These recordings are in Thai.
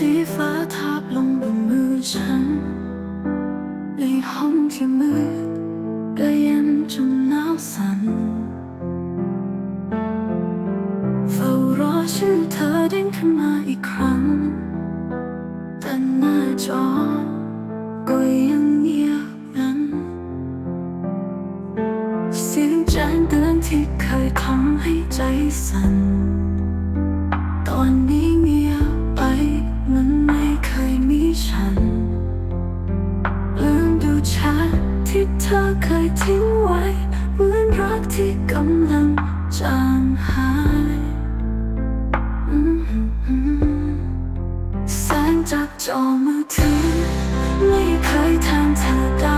สีฟ้าทับลงบนมือฉัน ในห้องที่มืดก็เย็นจนหนาวสั่นเฝ้ารอชื่อเธอเด้งขึ้นมาอีกครั้ง แต่หน้าจอก็ยังเงียบนั้นเสียงแจ้งเตือนที่เคยทำให้ใจสั่น ที่เธอเคยทิ้งไว้ เหมือนรักที่กำลังจางหายแสงจากจอมือถือไม่เคยทำเธอได้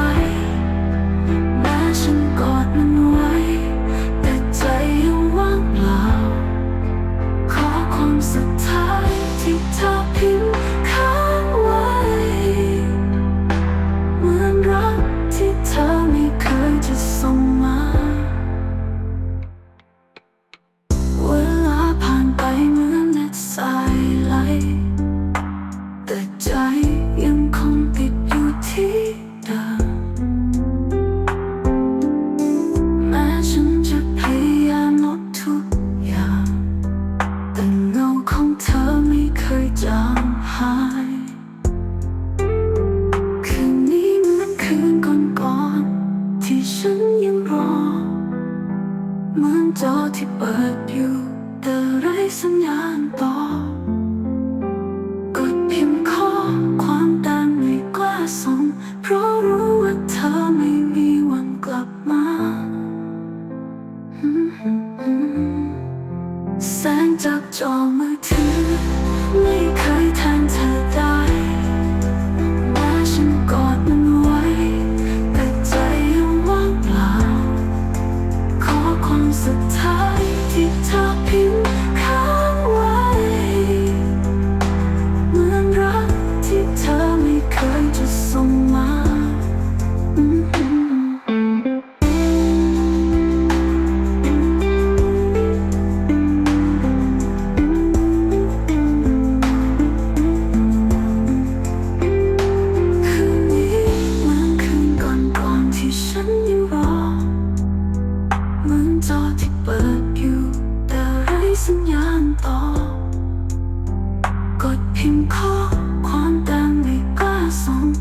ใจยังคงติดอยู่ที่เดิมแม้ฉันจะพยายามลดทุกอย่าง แต่เงาของเธอไม่เคยจางหายคืนนี้มือนคืนก่อนๆที่ฉันยังรอเหมือนจอที่เปิดอยู่แต่ไร้สัญญาณตอบ จากจอมือถือ ไม่เคย 拼考，狂打，你敢送？